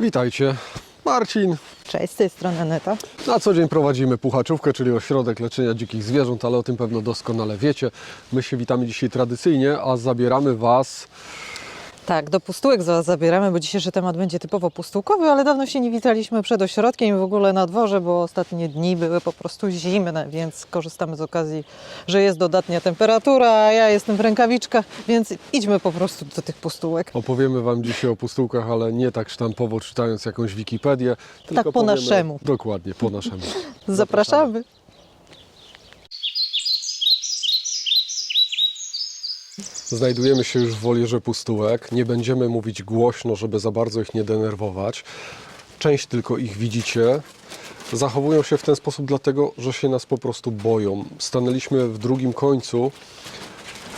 Witajcie. Marcin. Cześć, z tej strony Aneta. Na co dzień prowadzimy Puchaczówkę, czyli ośrodek leczenia dzikich zwierząt, ale o tym pewno doskonale wiecie. My się witamy dzisiaj tradycyjnie, a zabieramy Was Tak, do pustułek za- zabieramy, bo dzisiejszy temat będzie typowo pustułkowy, ale dawno się nie witaliśmy przed ośrodkiem i w ogóle na dworze, bo ostatnie dni były po prostu zimne, więc korzystamy z okazji, że jest dodatnia temperatura, a ja jestem w rękawiczkach, więc idźmy po prostu do tych pustułek. Opowiemy Wam dzisiaj o pustułkach, ale nie tak sztampowo czytając jakąś Wikipedię. Tylko po powiemy- naszemu. Dokładnie, po naszemu. Zapraszamy. Znajdujemy się już w wolierze pustułek. Nie będziemy mówić głośno, żeby za bardzo ich nie denerwować. Część tylko ich widzicie. Zachowują się w ten sposób dlatego, że się nas po prostu boją. Stanęliśmy w drugim końcu.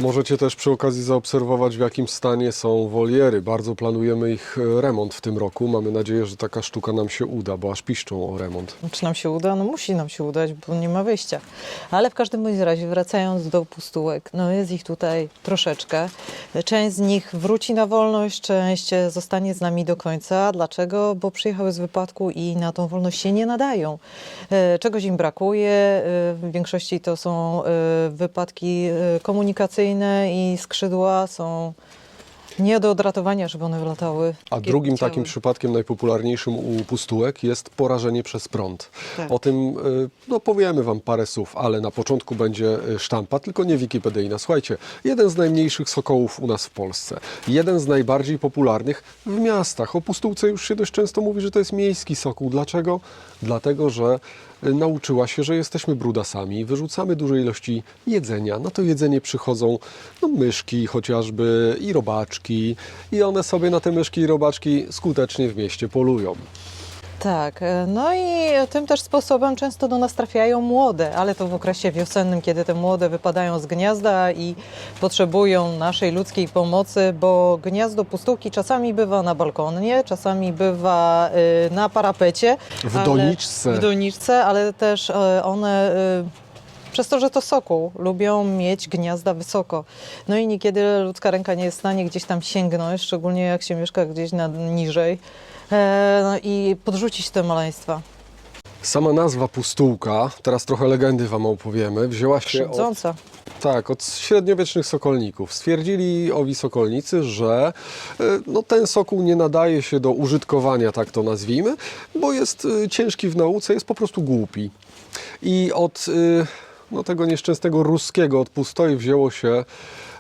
Możecie też przy okazji zaobserwować, w jakim stanie są woliery. Bardzo planujemy ich e, remont w tym roku. Mamy nadzieję, że taka sztuka nam się uda, bo aż piszczą o remont. Czy nam się uda? No musi nam się udać, bo nie ma wyjścia. Ale w każdym bądź razie, wracając do pustułek, no jest ich tutaj troszeczkę. Część z nich wróci na wolność, część zostanie z nami do końca. Dlaczego? Bo przyjechały z wypadku i na tą wolność się nie nadają. E, Czegoś im brakuje. e, W większości to są wypadki e, i skrzydła są nie do odratowania, żeby one wylatały. A drugim takim przypadkiem najpopularniejszym u pustułek jest porażenie przez prąd. Tak. O tym y, no, powiemy Wam parę słów, ale na początku będzie y, sztampa, tylko nie wikipedyjna. Słuchajcie, jeden z najmniejszych sokołów u nas w Polsce, jeden z najbardziej popularnych w miastach. O pustułce już się dość często mówi, że to jest miejski sokół. Dlaczego? Dlatego, że nauczyła się, że jesteśmy brudasami, wyrzucamy duże ilości jedzenia. Na to jedzenie przychodzą no, myszki chociażby i robaczki i one sobie na te myszki i robaczki skutecznie w mieście polują. Tak, e, no i tym też sposobem często do nas trafiają młode, ale to w okresie wiosennym, kiedy te młode wypadają z gniazda i potrzebują naszej ludzkiej pomocy, bo gniazdo pustułki czasami bywa na balkonie, czasami bywa y, na parapecie. W ale- doniczce. W doniczce, ale też e, one... y, przez to, że to sokół, lubią mieć gniazda wysoko. No i niekiedy ludzka ręka nie jest w stanie gdzieś tam sięgnąć, szczególnie jak się mieszka gdzieś na, niżej no i podrzucić te maleństwa. Sama nazwa pustułka, teraz trochę legendy Wam opowiemy, wzięła się od, Krzywdząca. tak, od średniowiecznych sokolników. Stwierdzili owi sokolnicy, że e, no, ten sokół nie nadaje się do użytkowania, tak to nazwijmy, bo jest e, ciężki w nauce, jest po prostu głupi. I od e, no, tego nieszczęsnego ruskiego, od pustoi wzięło się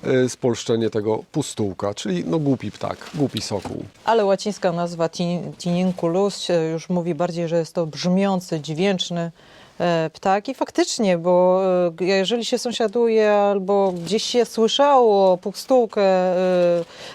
e, spolszczenie tego pustułka, czyli no, głupi ptak, głupi sokół. Ale łacińska nazwa tin- Tininculus e, już mówi bardziej, że jest to brzmiący, dźwięczny e, ptak. I faktycznie, bo e, jeżeli się sąsiaduje albo gdzieś się słyszało pustułkę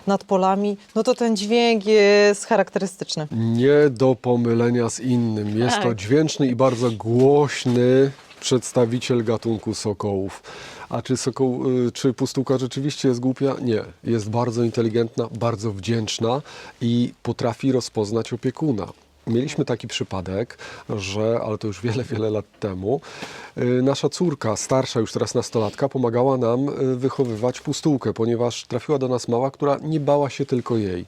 nad polami, no to ten dźwięk jest charakterystyczny. Nie do pomylenia z innym. Jest to Tak. dźwięczny i bardzo głośny przedstawiciel gatunku sokołów. A czy, sokoł, y, czy pustułka rzeczywiście jest głupia? Nie. Jest bardzo inteligentna, bardzo wdzięczna i potrafi rozpoznać opiekuna. Mieliśmy taki przypadek, że, ale to już wiele, wiele lat temu, y, nasza córka, starsza już teraz nastolatka, pomagała nam y, wychowywać pustułkę, ponieważ trafiła do nas mała, która nie bała się tylko jej.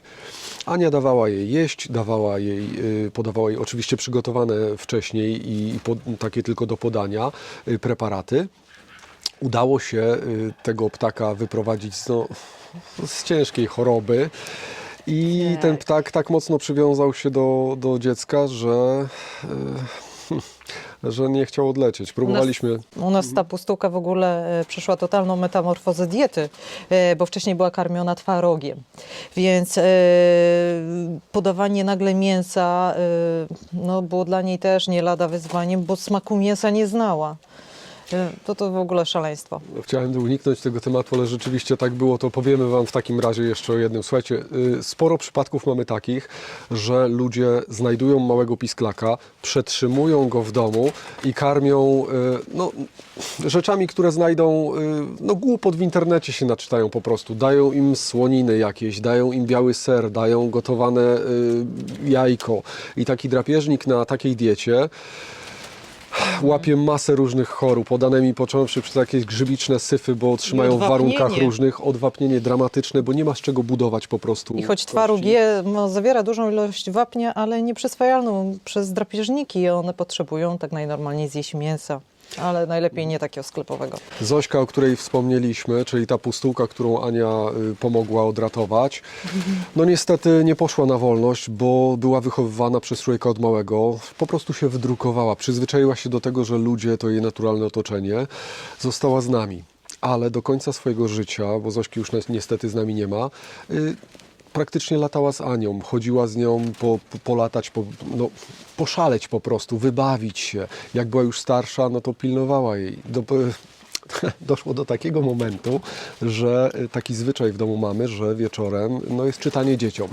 Ania dawała jej jeść, dawała jej, y, podawała jej oczywiście przygotowane wcześniej i takie tylko do podania preparaty. Udało się tego ptaka wyprowadzić z, no, z ciężkiej choroby. I Tak. ten ptak tak mocno przywiązał się do, do dziecka, że, y, że nie chciał odlecieć. Próbowaliśmy. U nas ta pustułka w ogóle e, przeszła totalną metamorfozę diety, e, bo wcześniej była karmiona twarogiem. Więc e, podawanie nagle mięsa e, no, było dla niej też nie lada wyzwaniem, bo smaku mięsa nie znała. E, To to w ogóle szaleństwo. Chciałem uniknąć tego tematu, ale rzeczywiście tak było, to powiemy Wam w takim razie jeszcze o jednym. Słuchajcie, y, sporo przypadków mamy takich, że ludzie znajdują małego pisklaka, przetrzymują go w domu i karmią y, no, rzeczami, które znajdą, y, no głupot w internecie się naczytają po prostu. Dają im słoniny jakieś, dają im biały ser, dają gotowane jajko i taki drapieżnik na takiej diecie łapie masę różnych chorób, podanymi począwszy przez jakieś grzybiczne syfy, bo trzymają w warunkach różnych, odwapnienie dramatyczne, bo nie ma z czego budować po prostu. I choć twaróg je, no, zawiera dużą ilość wapnia, ale nieprzyswajalną przez drapieżniki, one potrzebują tak najnormalniej zjeść mięsa. Ale najlepiej nie takiego sklepowego. Zośka, o której wspomnieliśmy, czyli ta pustułka, którą Ania y, pomogła odratować, no niestety nie poszła na wolność, bo była wychowywana przez człowieka od małego. Po prostu się wydrukowała, przyzwyczaiła się do tego, że ludzie to jej naturalne otoczenie. Została z nami, ale do końca swojego życia, bo Zośki już ni- niestety z nami nie ma, y, praktycznie latała z Anią, chodziła z nią po, po, polatać, po, no, poszaleć po prostu, wybawić się. Jak była już starsza, no to pilnowała jej. Do, doszło do takiego momentu, że y, taki zwyczaj w domu mamy, że wieczorem no, jest czytanie dzieciom.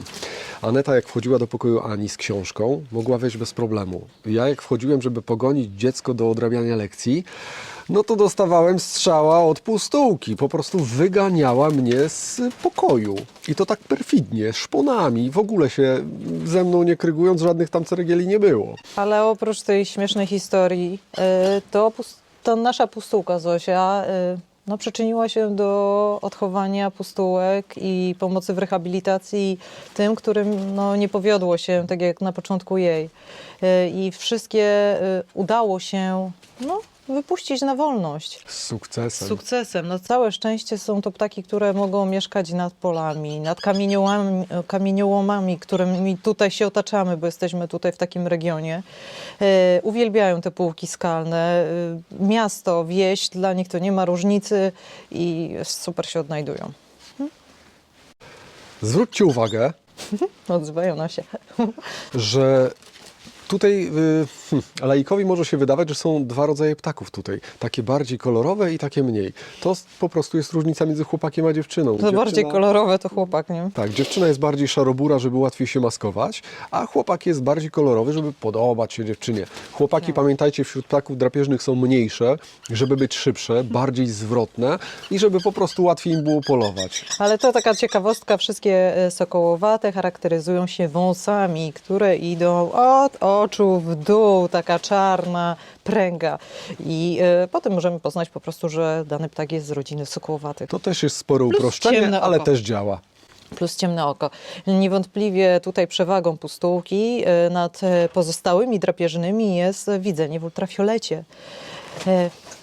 Aneta jak wchodziła do pokoju Ani z książką, mogła wejść bez problemu. Ja jak wchodziłem, żeby pogonić dziecko do odrabiania lekcji, no to dostawałem strzała od pustułki. Po prostu wyganiała mnie z pokoju. I to tak perfidnie, szponami, w ogóle się ze mną nie krygując, żadnych tam ceregieli nie było. Ale oprócz tej śmiesznej historii, y, to, to nasza pustułka Zosia y, no, przyczyniła się do odchowania pustułek i pomocy w rehabilitacji tym, którym no, nie powiodło się, tak jak na początku jej. Y, I wszystkie udało się no, wypuścić na wolność. Z Z sukcesem. sukcesem. No, całe szczęście są to ptaki, które mogą mieszkać nad polami, nad kamieniołami, kamieniołomami, którymi tutaj się otaczamy, bo jesteśmy tutaj w takim regionie. E, uwielbiają te półki skalne. E, miasto, wieś, dla nich to nie ma różnicy i super się odnajdują. Zwróćcie uwagę, Odzywają nam się. że tutaj y, hm, laikowi może się wydawać, że są dwa rodzaje ptaków tutaj. Takie bardziej kolorowe i takie mniej. To po prostu jest różnica między chłopakiem a dziewczyną. To bardziej Dziewczyna- kolorowe to chłopak, nie? Tak, dziewczyna jest bardziej szarobura, żeby łatwiej się maskować, a chłopak jest bardziej kolorowy, żeby podobać się dziewczynie. Chłopaki, pamiętajcie, wśród ptaków drapieżnych są mniejsze, żeby być szybsze, bardziej zwrotne i żeby po prostu łatwiej im było polować. Ale to taka ciekawostka, wszystkie e, sokołowate charakteryzują się wąsami, które idą od oczu w dół, taka czarna pręga. I e, potem możemy poznać po prostu, że dany ptak jest z rodziny sokołowatych. To też jest spore Plus uproszczenie, ciemne ale oko. też działa. Plus ciemne oko. Niewątpliwie tutaj przewagą pustułki e, nad e, pozostałymi drapieżnymi jest widzenie w ultrafiolecie.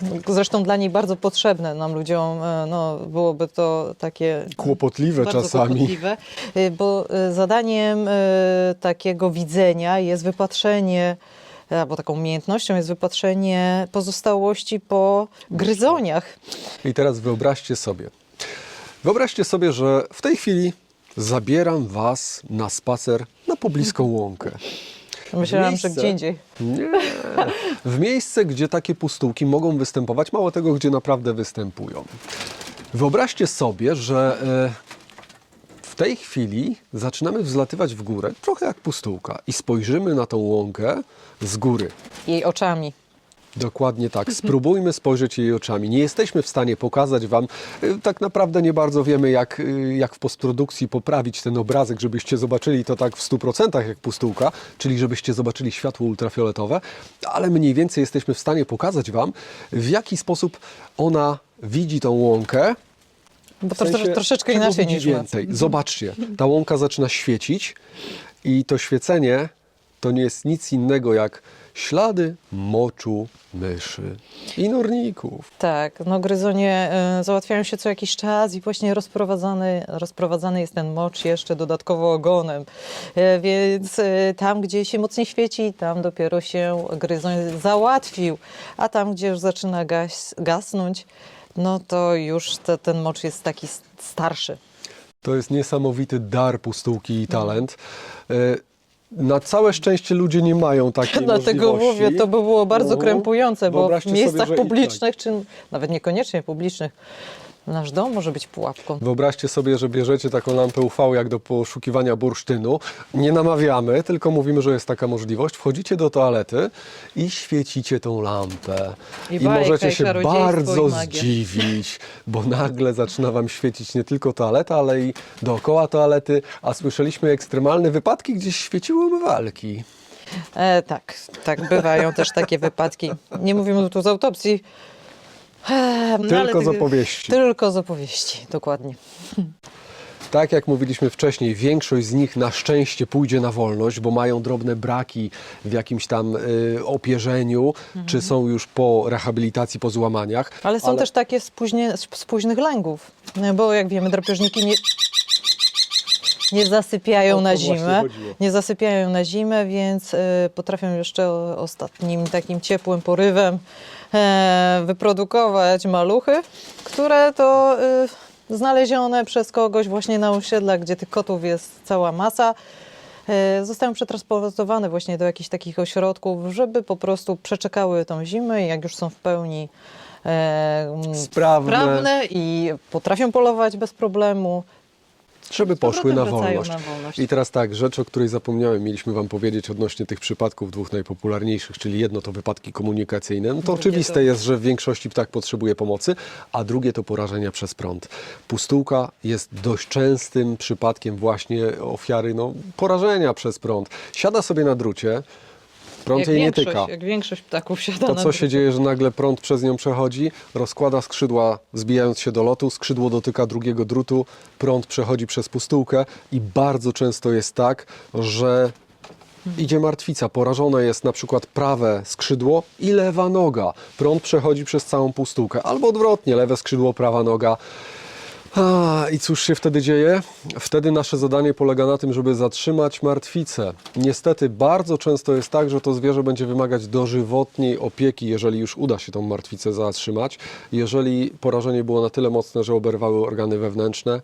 E, Zresztą dla niej bardzo potrzebne nam ludziom, e, no, byłoby to takie Kłopotliwe czasami. kłopotliwe, y, bo y, zadaniem takiego widzenia jest wypatrzenie, albo taką umiejętnością jest wypatrzenie pozostałości po gryzoniach. I teraz wyobraźcie sobie. Wyobraźcie sobie, że w tej chwili zabieram Was na spacer na pobliską łąkę. Myślałam, że Miejsce. gdzie indziej. Nie. W miejsce, gdzie takie pustułki mogą występować, mało tego, gdzie naprawdę występują. Wyobraźcie sobie, że e, w tej chwili zaczynamy wzlatywać w górę, trochę jak pustułka, i spojrzymy na tą łąkę z góry. Jej oczami. Dokładnie tak. Spróbujmy spojrzeć jej oczami. Nie jesteśmy w stanie pokazać Wam, y, tak naprawdę nie bardzo wiemy, jak, y, jak w postprodukcji poprawić ten obrazek, żebyście zobaczyli to tak w 100% jak pustułka, czyli żebyście zobaczyli światło ultrafioletowe, ale mniej więcej jesteśmy w stanie pokazać Wam, w jaki sposób ona widzi tą łąkę. Bo W to sensie, troszeczkę inaczej niż więcej. Zobaczcie, ta łąka zaczyna świecić i to świecenie to nie jest nic innego jak ślady moczu myszy i norników. Tak, no gryzonie y, załatwiają się co jakiś czas i właśnie rozprowadzany, rozprowadzany jest ten mocz jeszcze dodatkowo ogonem. Y, więc y, tam, gdzie się mocniej świeci, tam dopiero się gryzoń załatwił, a tam, gdzie już zaczyna gas, gasnąć, no to już te, ten mocz jest taki starszy. To jest niesamowity dar pustułki i talent. E, Na całe szczęście ludzie nie mają takiej Dlatego możliwości. mówię, to by było bardzo No. krępujące, bo w Wyobraźcie sobie, miejscach że i tak. publicznych, czy nawet niekoniecznie publicznych, nasz dom może być pułapką. Wyobraźcie sobie, że bierzecie taką lampę UV jak do poszukiwania bursztynu. Nie namawiamy, tylko mówimy, że jest taka możliwość. Wchodzicie do toalety i świecicie tą lampę. I I, bajka, możecie i się bardzo i magia. zdziwić, bo nagle zaczyna wam świecić nie tylko toaleta, ale i dookoła toalety. A słyszeliśmy ekstremalne wypadki, gdzie świeciły umywalki. E, tak, tak, bywają też takie wypadki. Nie mówimy tu z autopsji. E, no, ale Tylko z ty- opowieści. Tylko z opowieści, dokładnie. Tak jak mówiliśmy wcześniej, większość z nich na szczęście pójdzie na wolność, bo mają drobne braki w jakimś tam y, opierzeniu, czy są już po rehabilitacji, po złamaniach. Ale są też takie z, z późnych lęgów, bo jak wiemy, drapieżniki nie, nie zasypiają na zimę. Nie zasypiają na zimę, więc y, potrafią jeszcze ostatnim takim ciepłym porywem wyprodukować maluchy, które to y, znalezione przez kogoś właśnie na osiedlach, gdzie tych kotów jest cała masa. e, Zostają przetransportowane właśnie do jakichś takich ośrodków, żeby po prostu przeczekały tą zimę i jak już są w pełni e, mm, Sprawne. sprawne i potrafią polować bez problemu. Żeby poszły na wolność. na wolność. I teraz tak, rzecz, o której zapomniałem, mieliśmy Wam powiedzieć odnośnie tych przypadków dwóch najpopularniejszych, czyli jedno to wypadki komunikacyjne. No to Drugie oczywiste to- jest, że w większości ptak potrzebuje pomocy, a drugie to porażenia przez prąd. Pustułka jest dość częstym przypadkiem właśnie ofiary no, porażenia przez prąd. Siada sobie na drucie, prąd jak jej nie tyka. Jak większość ptaków siada To na co się dzieje, że nagle prąd przez nią przechodzi, rozkłada skrzydła, zbijając się do lotu, skrzydło dotyka drugiego drutu, prąd przechodzi przez pustułkę i bardzo często jest tak, że idzie martwica, porażone jest na przykład prawe skrzydło i lewa noga. Prąd przechodzi przez całą pustułkę, albo odwrotnie, lewe skrzydło, prawa noga. A, I cóż się wtedy dzieje? Wtedy nasze zadanie polega na tym, żeby zatrzymać martwicę. Niestety bardzo często jest tak, że to zwierzę będzie wymagać dożywotniej opieki, jeżeli już uda się tą martwicę zatrzymać. Jeżeli porażenie było na tyle mocne, że oberwały organy wewnętrzne,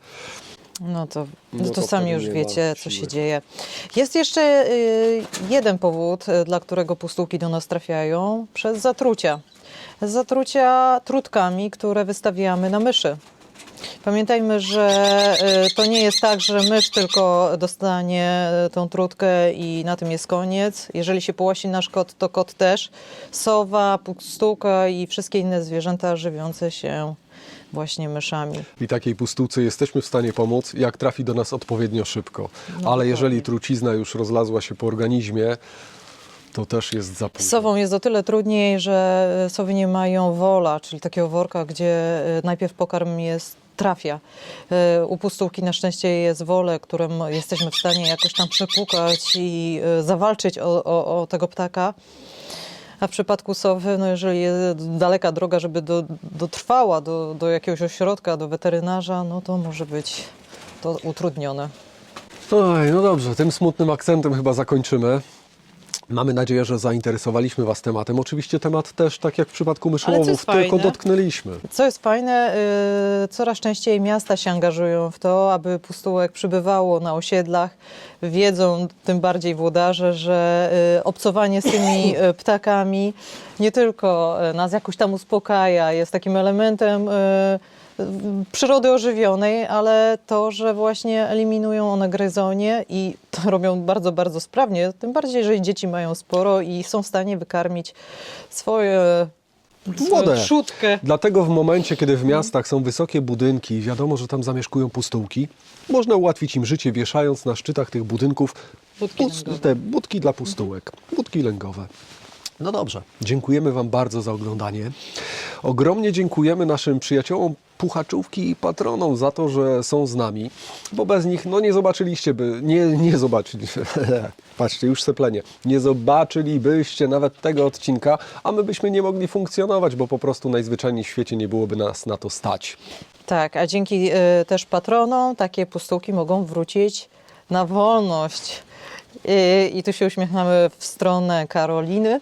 No to, No no to, to sami już wiecie, co się dzieje. Jest jeszcze y, jeden powód, y, dla którego pustułki do nas trafiają, przez zatrucia. Zatrucia trutkami, które wystawiamy na myszy. Pamiętajmy, że y, to nie jest tak, że mysz tylko dostanie y, tą trutkę i na tym jest koniec. Jeżeli się połasi nasz kot, to kot też. Sowa, pustułka i wszystkie inne zwierzęta żywiące się właśnie myszami. i takiej pustułce jesteśmy w stanie pomóc, jak trafi do nas odpowiednio szybko. Ale dokładnie. jeżeli trucizna już rozlazła się po organizmie, to też jest za późno. sową jest o tyle trudniej, że e, sowy nie mają wola, czyli takiego worka, gdzie najpierw pokarm jest trafia. E, U pustułki na szczęście jest wolę, którym jesteśmy w stanie jakoś tam przepukać i e, zawalczyć o, o, o tego ptaka. A w przypadku sowy, no jeżeli jest daleka droga, żeby do, dotrwała do, do jakiegoś ośrodka, do weterynarza, no to może być to utrudnione. Oj, no dobrze, tym smutnym akcentem chyba zakończymy. Mamy nadzieję, że zainteresowaliśmy Was tematem. Oczywiście temat też, tak jak w przypadku jest tylko dotknęliśmy. Co jest fajne, y, coraz częściej miasta się angażują w to, aby pustułek przybywało na osiedlach. Wiedzą tym bardziej włodarze, że y, obcowanie z tymi y, ptakami nie tylko nas jakoś tam uspokaja, jest takim elementem przyrody ożywionej, ale to, że właśnie eliminują one gryzonie i to robią bardzo, bardzo sprawnie, tym bardziej, że dzieci mają sporo i są w stanie wykarmić swoje Młode. trzutkę. Dlatego w momencie, kiedy w miastach są wysokie budynki i wiadomo, że tam zamieszkują pustułki, można ułatwić im życie, wieszając na szczytach tych budynków Budki pust- te budki dla pustułek, budki lęgowe. No dobrze, dziękujemy Wam bardzo za oglądanie. Ogromnie dziękujemy naszym przyjaciołom puchaczówki i patronom za to, że są z nami, bo bez nich no nie zobaczyliście by, nie, nie zobaczyli, patrzcie już seplenie, nie zobaczylibyście nawet tego odcinka, a my byśmy nie mogli funkcjonować, bo po prostu najzwyczajniej w świecie nie byłoby nas na to stać. Tak, a dzięki y, też patronom takie pustułki mogą wrócić na wolność. Y, I tu się uśmiechamy w stronę Karoliny,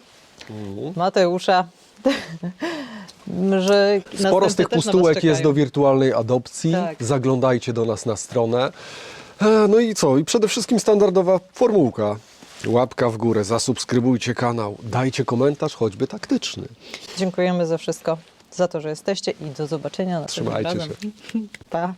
Mateusza. że Sporo z tych na pustułek jest do wirtualnej adopcji. Tak. Zaglądajcie do nas na stronę. E, No i co? I przede wszystkim standardowa formułka. Łapka w górę, zasubskrybujcie kanał, dajcie komentarz, choćby taktyczny. Dziękujemy za wszystko, za to, że jesteście i do zobaczenia następnym Trzymajcie razem. Pa.